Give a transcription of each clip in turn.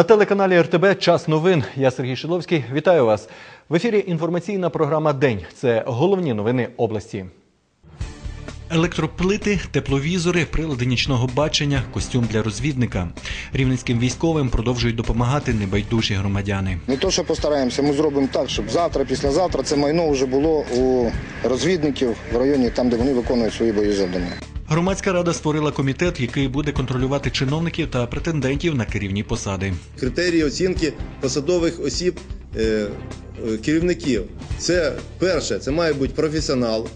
На телеканалі РТБ Час новин. Я Сергій Шиловський. Вітаю вас. В ефірі інформаційна програма День. Це головні новини області. Електроплити, тепловізори, прилади нічного бачення, костюм для розвідника. Рівненським військовим продовжують допомагати небайдужі громадяни. Не то, що постараємося, ми зробимо так, щоб завтра, післязавтра це майно вже було у розвідників в районі, там, де вони виконують свої бої завдання. Громадська рада створила комітет, який буде контролювати чиновників та претендентів на керівні посади. критерії оцінки посадових осіб е, е, керівників. Це перше, це має бути професіонал.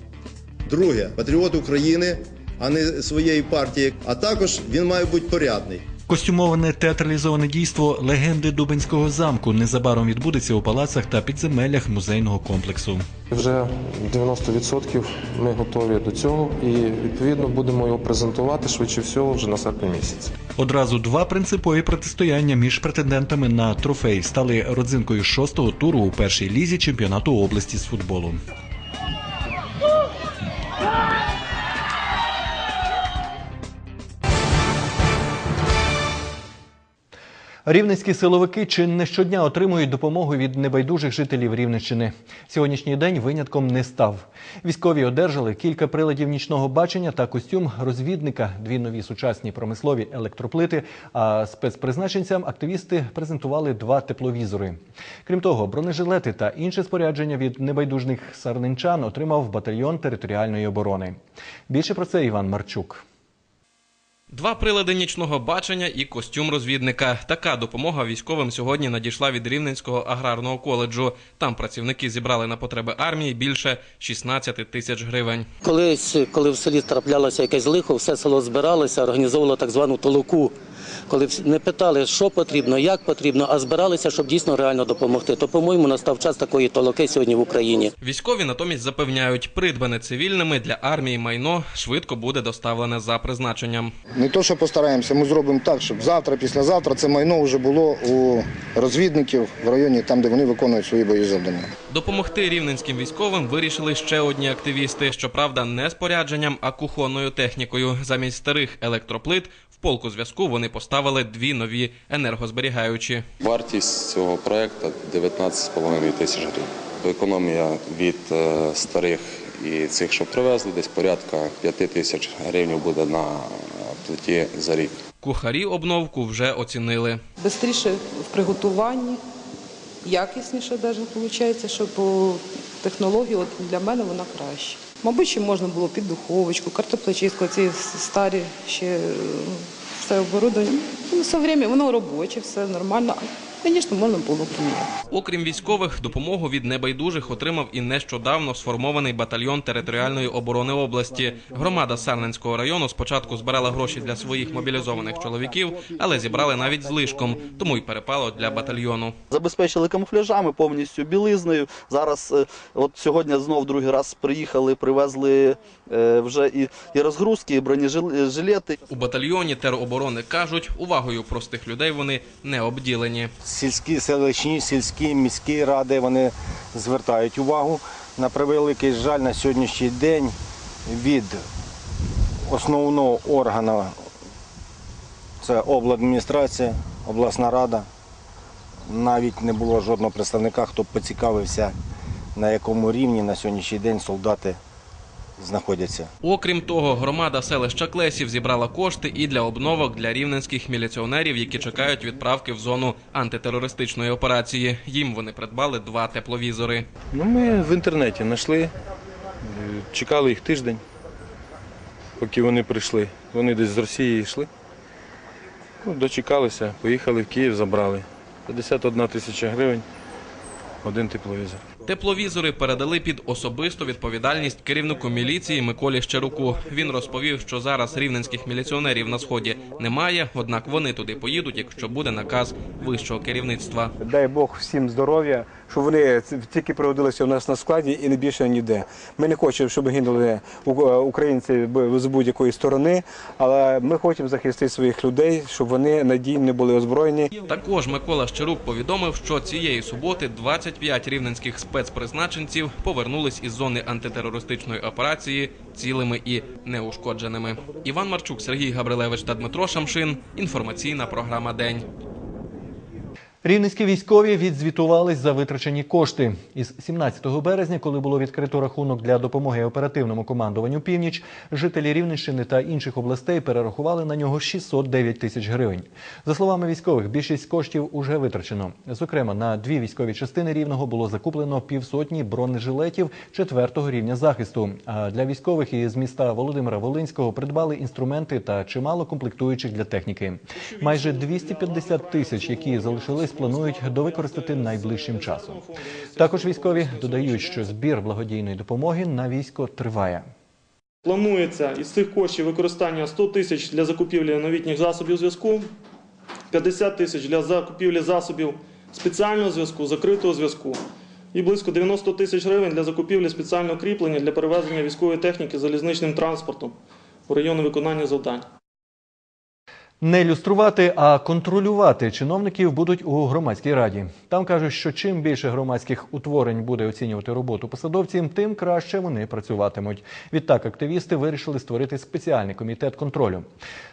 Друге, патріот України, а не своєї партії. А також він має бути порядний. Костюмоване театралізоване дійство легенди Дубинського замку незабаром відбудеться у палацах та підземеллях музейного комплексу. Вже 90% ми готові до цього і відповідно будемо його презентувати швидше всього вже на серпні місяці. Одразу два принципові протистояння між претендентами на трофей стали родзинкою шостого туру у першій лізі чемпіонату області з футболу. Рівненські силовики чи не щодня отримують допомогу від небайдужих жителів Рівненщини. Сьогоднішній день винятком не став. Військові одержали кілька приладів нічного бачення та костюм розвідника, дві нові сучасні промислові електроплити. А спецпризначенцям активісти презентували два тепловізори. Крім того, бронежилети та інше спорядження від небайдужних сарненчан отримав батальйон територіальної оборони. Більше про це Іван Марчук. Два прилади нічного бачення і костюм розвідника. Така допомога військовим сьогодні надійшла від Рівненського аграрного коледжу. Там працівники зібрали на потреби армії більше 16 тисяч гривень. Колись, коли в селі траплялося якесь лихо, все село збиралося, організовувало так звану толоку. Коли не питали, що потрібно, як потрібно, а збиралися, щоб дійсно реально допомогти. То, по-моєму, настав час такої толоки сьогодні в Україні. Військові натомість запевняють, придбане цивільними для армії майно швидко буде доставлене за призначенням. Не то, що постараємося, ми зробимо так, щоб завтра, післязавтра це майно вже було у розвідників в районі, там, де вони виконують свої бої завдання. Допомогти рівненським військовим вирішили ще одні активісти. Щоправда, не спорядженням, а кухонною технікою. Замість старих електроплит полку зв'язку вони поставили дві нові енергозберігаючі. Вартість цього проекту 19,5 тисяч гривень. Економія від е, старих і цих, що привезли, десь порядка 5 тисяч гривень буде на е, плиті за рік. Кухарі обновку вже оцінили. Бистріше в приготуванні, якісніше навіть виходить, що по технології от для мене вона краще. Мабуть, ще можна було під духовочку, картоплечистку, ці старі ще е, все оборудовання. Ну, все время воно робоче, все нормально. Звісно, можна було поміняти. Окрім військових, допомогу від небайдужих отримав і нещодавно сформований батальйон територіальної оборони області. Громада Сарненського району спочатку збирала гроші для своїх мобілізованих чоловіків, але зібрали навіть злишком, тому й перепало для батальйону. забезпечили камуфляжами, повністю білизною. Зараз, е, от сьогодні знов другий раз приїхали, привезли вже і, і розгрузки, і бронежилети. У батальйоні тероборони кажуть, увагою простих людей вони не обділені. сільські селищні, сільські міські ради вони звертають увагу. На превеликий жаль, на сьогоднішній день від основного органу це обладміністрація, обласна рада. Навіть не було жодного представника, хто б поцікавився, на якому рівні на сьогоднішній день солдати знаходяться. Окрім того, громада селища Клесів зібрала кошти і для обновок для рівненських міліціонерів, які чекають відправки в зону антитерористичної операції. Їм вони придбали два тепловізори. Ну, ми в інтернеті знайшли, е, чекали їх тиждень, поки вони прийшли. Вони десь з Росії йшли. Ну, дочекалися, поїхали в Київ, забрали. 51 тисяча гривень, один тепловізор. Тепловізори передали під особисту відповідальність керівнику міліції Миколі Щеруку. Він розповів, що зараз рівненських міліціонерів на сході немає, однак вони туди поїдуть, якщо буде наказ вищого керівництва. Дай Бог всім здоров'я, щоб вони тільки проводилися у нас на складі і не більше ніде. Ми не хочемо, щоб гинули українці з будь-якої сторони, але ми хочемо захистити своїх людей, щоб вони надійно були озброєні. Також Микола Щерук повідомив, що цієї суботи 25 рівненських спецпризначенців повернулись із зони антитерористичної операції цілими і неушкодженими. Іван Марчук, Сергій Габрилевич та Дмитро Шамшин. Інформаційна програма День. Рівненські військові відзвітувались за витрачені кошти. Із 17 березня, коли було відкрито рахунок для допомоги оперативному командуванню «Північ», жителі Рівненщини та інших областей перерахували на нього 609 тисяч гривень. За словами військових, більшість коштів уже витрачено. Зокрема, на дві військові частини Рівного було закуплено півсотні бронежилетів четвертого рівня захисту. А для військових із міста Володимира Волинського придбали інструменти та чимало комплектуючих для техніки. Майже 250 тисяч, які залишились, планують довикористати найближчим часом. Також військові додають, що збір благодійної допомоги на військо триває. Планується із цих коштів використання 100 тисяч для закупівлі новітніх засобів зв'язку, 50 тисяч для закупівлі засобів спеціального зв'язку, закритого зв'язку і близько 90 тисяч гривень для закупівлі спеціального кріплення для перевезення військової техніки залізничним транспортом у райони виконання завдань. Не люструвати, а контролювати чиновників будуть у громадській раді. Там кажуть, що чим більше громадських утворень буде оцінювати роботу посадовців, тим краще вони працюватимуть. Відтак активісти вирішили створити спеціальний комітет контролю.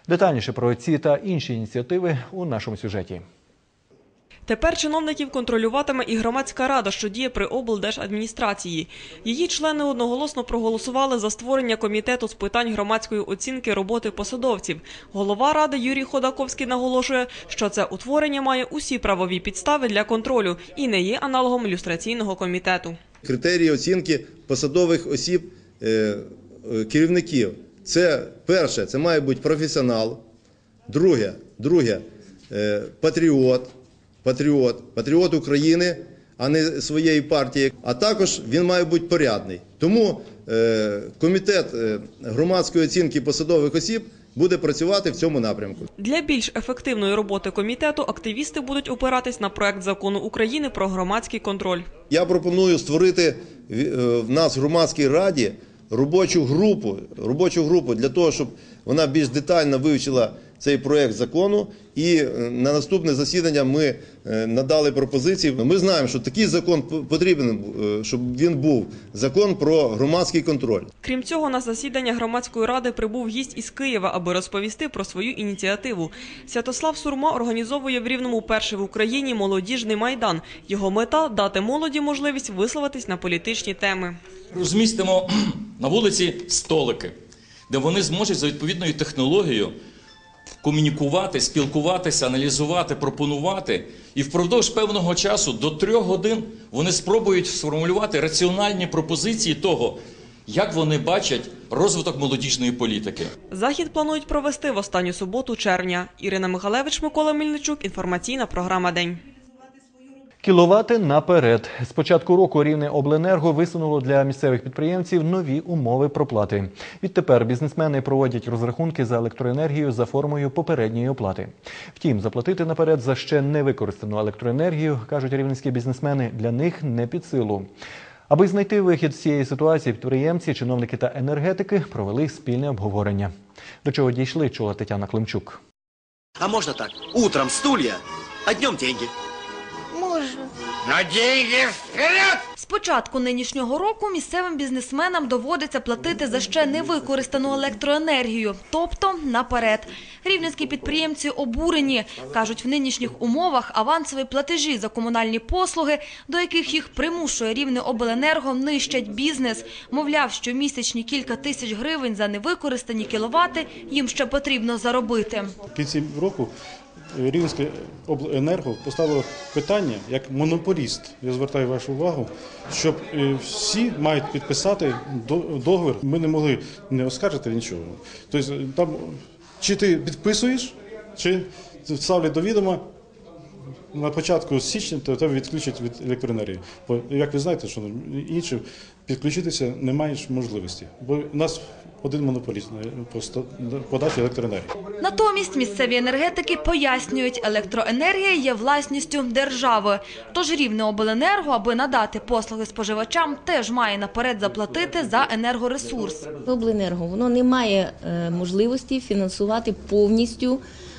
Детальніше про ці та інші ініціативи у нашому сюжеті. Тепер чиновників контролюватиме і громадська рада, що діє при облдержадміністрації. Її члени одноголосно проголосували за створення комітету з питань громадської оцінки роботи посадовців. Голова ради Юрій Ходаковський наголошує, що це утворення має усі правові підстави для контролю і не є аналогом люстраційного комітету. Критерії оцінки посадових осіб е, е, керівників. Це перше, це має бути професіонал. Друге, друге е, патріот, патріот, патріот України, а не своєї партії. А також він має бути порядний. Тому е, комітет е, громадської оцінки посадових осіб буде працювати в цьому напрямку. Для більш ефективної роботи комітету активісти будуть опиратись на проект закону України про громадський контроль. Я пропоную створити е, в нас в громадській раді робочу групу, робочу групу для того, щоб вона більш детально вивчила цей проект закону. І е, на наступне засідання ми е, надали пропозиції. Ми знаємо, що такий закон потрібен, е, щоб він був закон про громадський контроль. Крім цього, на засідання громадської ради прибув гість із Києва, аби розповісти про свою ініціативу. Святослав Сурма організовує в Рівному перший в Україні молодіжний майдан. Його мета дати молоді можливість висловитись на політичні теми. розмістимо на вулиці столики, де вони зможуть за відповідною технологією комунікувати, спілкуватися, аналізувати, пропонувати. І впродовж певного часу до трьох годин вони спробують сформулювати раціональні пропозиції того, як вони бачать розвиток молодіжної політики. Захід планують провести в останню суботу червня. Ірина Михалевич, Микола Мільничук. Інформаційна програма День. Кіловати наперед. З початку року Рівне Обленерго висунуло для місцевих підприємців нові умови проплати. Відтепер бізнесмени проводять розрахунки за електроенергію за формою попередньої оплати. Втім, заплатити наперед за ще не використану електроенергію, кажуть рівненські бізнесмени, для них не під силу. Аби знайти вихід з цієї ситуації, підприємці, чиновники та енергетики провели спільне обговорення. До чого дійшли, чула Тетяна Климчук. А можно так? Утром стулья, а днем деньги. На деньги вперед! З початку нинішнього року місцевим бізнесменам доводиться платити за ще не використану електроенергію, тобто наперед. Рівненські підприємці обурені. Кажуть, в нинішніх умовах авансові платежі за комунальні послуги, до яких їх примушує Рівне обленерго, нищать бізнес. Мовляв, що місячні кілька тисяч гривень за невикористані кіловати їм ще потрібно заробити. В кінці року Рівненське обленерго поставило питання як монополіст. Я звертаю вашу увагу, щоб е, всі мають підписати договір. Ми не могли не оскаржити нічого. Тобто там чи ти підписуєш, чи ставлять до відома. На початку січня то тебе відключать від електроенергії. Бо як ви знаєте, що інші підключитися не маєш можливості. Бо у нас один монополіст на по ста- подачі електроенергії. Натомість місцеві енергетики пояснюють, електроенергія є власністю держави. Тож рівне обленерго, аби надати послуги споживачам, теж має наперед заплатити за енергоресурс. Обленерго воно не має е, можливості фінансувати повністю е,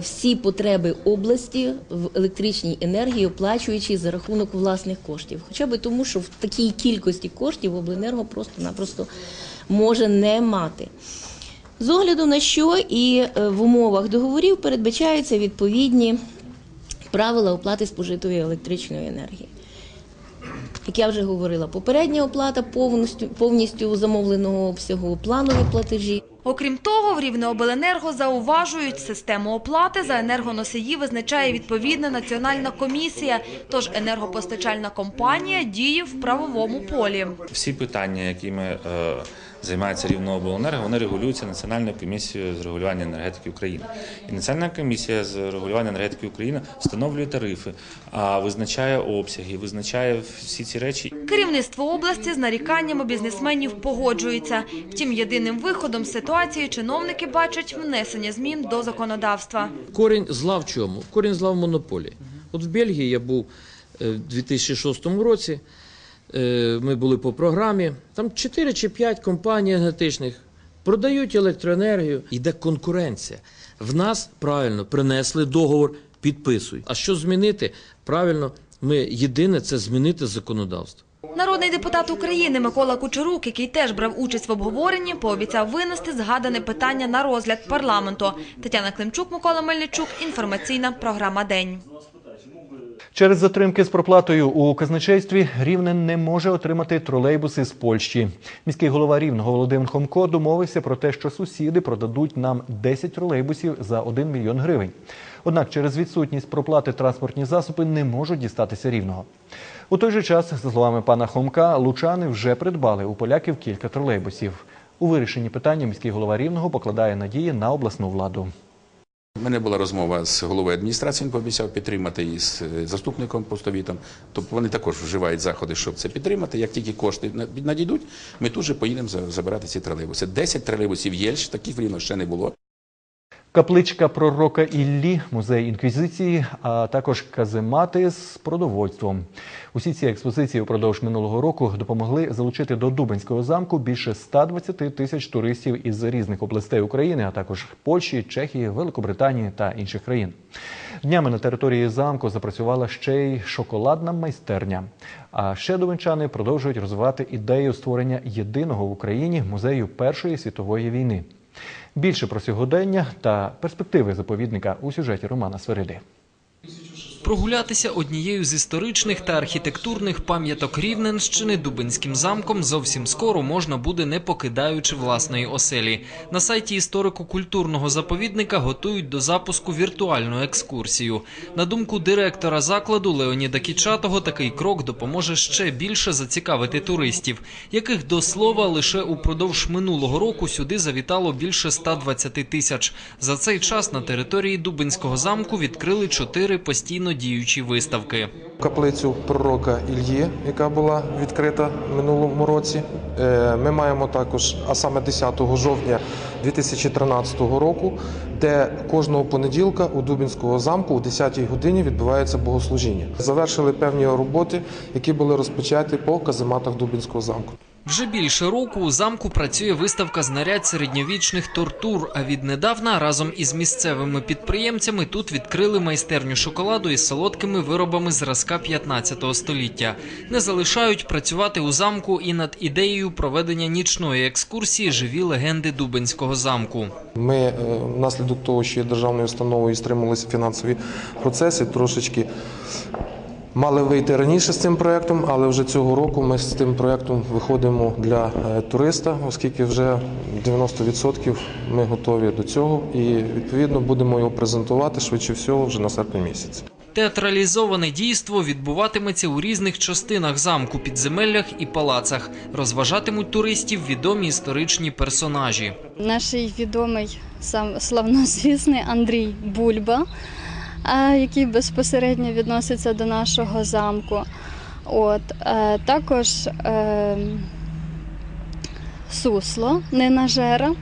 всі потреби області в електричній енергії, оплачуючи за рахунок власних коштів. Хоча би тому, що в такій кількості коштів обленерго просто-напросто може не мати. З огляду на що і е, в умовах договорів передбачаються відповідні правила оплати спожитої електричної енергії. Як я вже говорила, попередня оплата повністю, повністю замовленого обсягу, планові платежі. Окрім того, в Рівнеобленерго зауважують, систему оплати за енергоносії визначає відповідна національна комісія, тож енергопостачальна компанія діє в правовому полі. Всі питання, якими е, займається Рівнообленерго, вони регулюються Національною комісією з регулювання енергетики України. І Національна комісія з регулювання енергетики України встановлює тарифи, а визначає обсяги, визначає всі ці речі. Керівництво області з наріканнями бізнесменів погоджується. Втім, єдиним виходом з ситуації чиновники бачать внесення змін до законодавства. Корінь зла в чому? Корінь зла в монополії. От в Бельгії я був е, в 2006 році. Е, Ми були по програмі. Там 4 чи 5 компаній енергетичних продають електроенергію. Іде конкуренція. В нас правильно принесли договор, підписуй. А що змінити? Правильно, ми єдине це змінити законодавство. Народний депутат України Микола Кучерук, який теж брав участь в обговоренні, пообіцяв винести згадане питання на розгляд парламенту. Тетяна Климчук, Микола Мельничук. Інформаційна програма День. Через затримки з проплатою у казначействі Рівне не може отримати тролейбуси з Польщі. Міський голова Рівного Володимир Хомко домовився про те, що сусіди продадуть нам 10 тролейбусів за 1 мільйон гривень. Однак через відсутність проплати транспортні засоби не можуть дістатися рівного. У той же час, за словами пана Хомка, лучани вже придбали у поляків кілька тролейбусів. У вирішенні питання міський голова Рівного покладає надії на обласну владу. У мене була розмова з головою адміністрації, він пообіцяв підтримати і з е, заступником постовітом. Тобто вони також вживають заходи, щоб це підтримати. Як тільки кошти надійдуть, ми тут же поїдемо за- забирати ці тролейбуси. 10 тролейбусів є, таких в Рівно ще не було. Капличка пророка Іллі, музей інквізиції, а також каземати з продовольством. Усі ці експозиції упродовж минулого року допомогли залучити до Дубенського замку більше 120 тисяч туристів із різних областей України, а також Польщі, Чехії, Великобританії та інших країн. Днями на території замку запрацювала ще й шоколадна майстерня. А ще дубенчани продовжують розвивати ідею створення єдиного в Україні музею Першої світової війни. Більше про сьогодення та перспективи заповідника у сюжеті Романа Свериди. Прогулятися однією з історичних та архітектурних пам'яток Рівненщини Дубинським замком зовсім скоро можна буде не покидаючи власної оселі. На сайті історико-культурного заповідника готують до запуску віртуальну екскурсію. На думку директора закладу Леоніда Кічатого, такий крок допоможе ще більше зацікавити туристів, яких до слова лише упродовж минулого року сюди завітало більше 120 тисяч. За цей час на території Дубинського замку відкрили чотири постійно діючі виставки. Каплицю пророка Ільї, яка була відкрита минулому році. Е, Ми маємо також, а саме 10 жовтня 2013 року, де кожного понеділка у Дубінського замку о 10 годині відбувається богослужіння. Завершили певні роботи, які були розпочаті по казематах Дубінського замку. Вже більше року у замку працює виставка знарядь середньовічних тортур. А віднедавна разом із місцевими підприємцями тут відкрили майстерню шоколаду із солодкими виробами зразка 15 століття. Не залишають працювати у замку і над ідеєю проведення нічної екскурсії живі легенди Дубенського замку. Ми е, внаслідок того, що є державною установою і стримувалися фінансові процеси, трошечки мали вийти раніше з цим проєктом, але вже цього року ми з цим проєктом виходимо для е, туриста, оскільки вже 90% ми готові до цього і відповідно будемо його презентувати швидше всього вже на серпень місяці. Театралізоване дійство відбуватиметься у різних частинах замку, підземеллях і палацах. Розважатимуть туристів відомі історичні персонажі. Наш відомий сам славнозвісний Андрій Бульба, який безпосередньо відноситься до нашого замку. От, е, також е, Сусло, ненажера,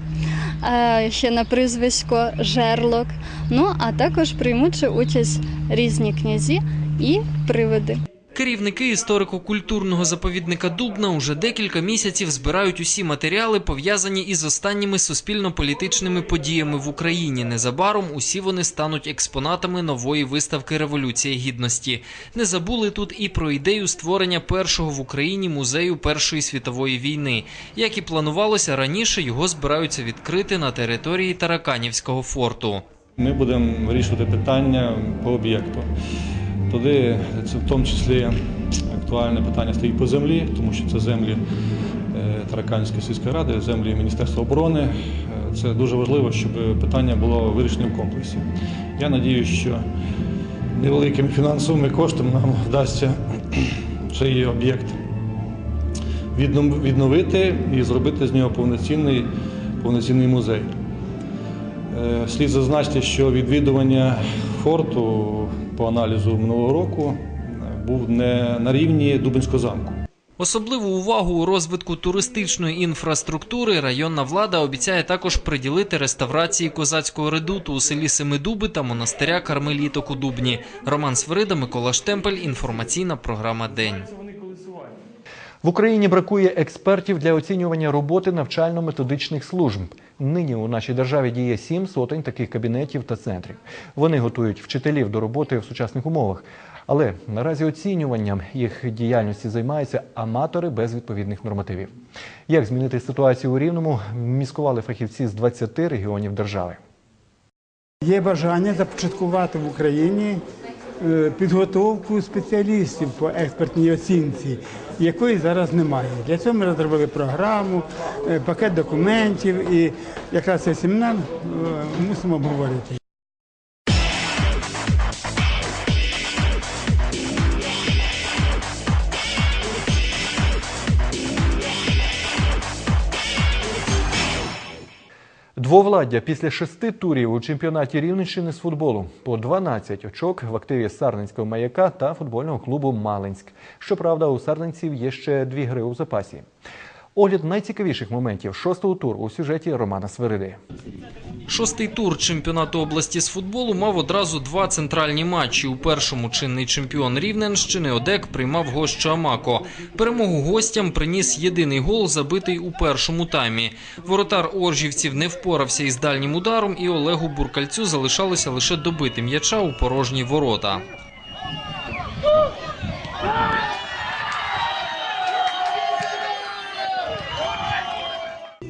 е, ще на прізвисько Жерлок. Ну, а також приймучи участь різні князі і привиди. Керівники історико-культурного заповідника Дубна уже декілька місяців збирають усі матеріали, пов'язані із останніми суспільно-політичними подіями в Україні. Незабаром усі вони стануть експонатами нової виставки Революція гідності. Не забули тут і про ідею створення першого в Україні музею Першої світової війни. Як і планувалося раніше, його збираються відкрити на території Тараканівського форту. Ми будемо вирішувати питання по об'єкту. Туди це в тому числі актуальне питання стоїть по землі, тому що це землі е, Тараканської сільської ради, землі Міністерства оборони. Е, Це дуже важливо, щоб питання було вирішено в комплексі. Я надіюся, що невеликими фінансовими коштами нам вдасться цей об'єкт відновити і зробити з нього повноцінний, повноцінний музей. Е, Слід зазначити, що відвідування форту по аналізу минулого року е, був не на рівні Дубинського замку. Особливу увагу у розвитку туристичної інфраструктури районна влада обіцяє також приділити реставрації козацького редуту у селі Семидуби та монастиря Кармеліток у Дубні. Роман Свирида, Микола Штемпель. Інформаційна програма День. В Україні бракує експертів для оцінювання роботи навчально-методичних служб. Нині у нашій державі діє сім сотень таких кабінетів та центрів. Вони готують вчителів до роботи в сучасних умовах. Але наразі оцінюванням їх діяльності займаються аматори без відповідних нормативів. Як змінити ситуацію у Рівному, міскували фахівці з 20 регіонів держави. Є бажання започаткувати в Україні підготовку спеціалістів по експертній оцінці, якої зараз немає. Для цього ми розробили програму, е, пакет документів і якраз цей семінар е, мусимо обговорити. Двовладдя після шести турів у чемпіонаті Рівненщини з футболу по 12 очок в активі Сарненського маяка та футбольного клубу Малинськ. Щоправда, у сарненців є ще дві гри у запасі. Огляд найцікавіших моментів шостого туру у сюжеті Романа Свириди. Шостий тур чемпіонату області з футболу мав одразу два центральні матчі. У першому чинний чемпіон Рівненщини Одек приймав гостя Амако. Перемогу гостям приніс єдиний гол, забитий у першому таймі. Воротар Оржівців не впорався із дальнім ударом, і Олегу Буркальцю залишалося лише добити м'яча у порожні ворота.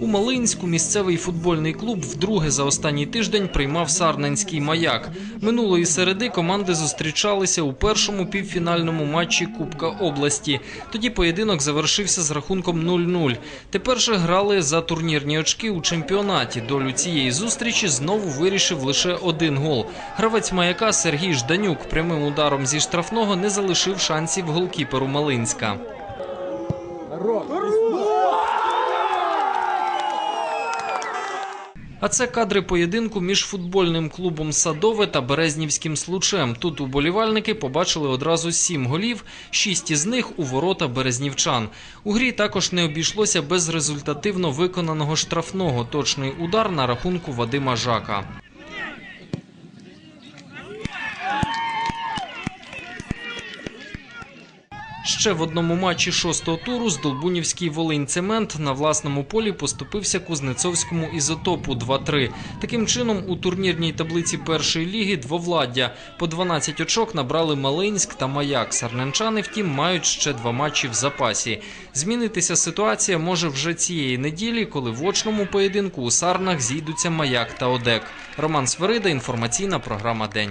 У Малинську місцевий футбольний клуб вдруге за останній тиждень приймав Сарненський маяк. Минулої середи команди зустрічалися у першому півфінальному матчі Кубка області. Тоді поєдинок завершився з рахунком 0-0. Тепер же грали за турнірні очки у чемпіонаті. Долю цієї зустрічі знову вирішив лише один гол. Гравець маяка Сергій Жданюк прямим ударом зі штрафного не залишив шансів голкіперу Малинська. А це кадри поєдинку між футбольним клубом Садове та Березнівським случем. Тут уболівальники побачили одразу сім голів, шість із них у ворота березнівчан. У грі також не обійшлося без результативно виконаного штрафного точний удар на рахунку Вадима Жака. Ще в одному матчі шостого туру Здолбунівський Волинь-Цемент на власному полі поступився Кузнецовському ізотопу 2-3. Таким чином, у турнірній таблиці першої ліги двовладдя по 12 очок набрали Малинськ та Маяк. Сарненчани, втім, мають ще два матчі в запасі. Змінитися ситуація може вже цієї неділі, коли в очному поєдинку у Сарнах зійдуться Маяк та Одек. Роман Сверида, інформаційна програма День.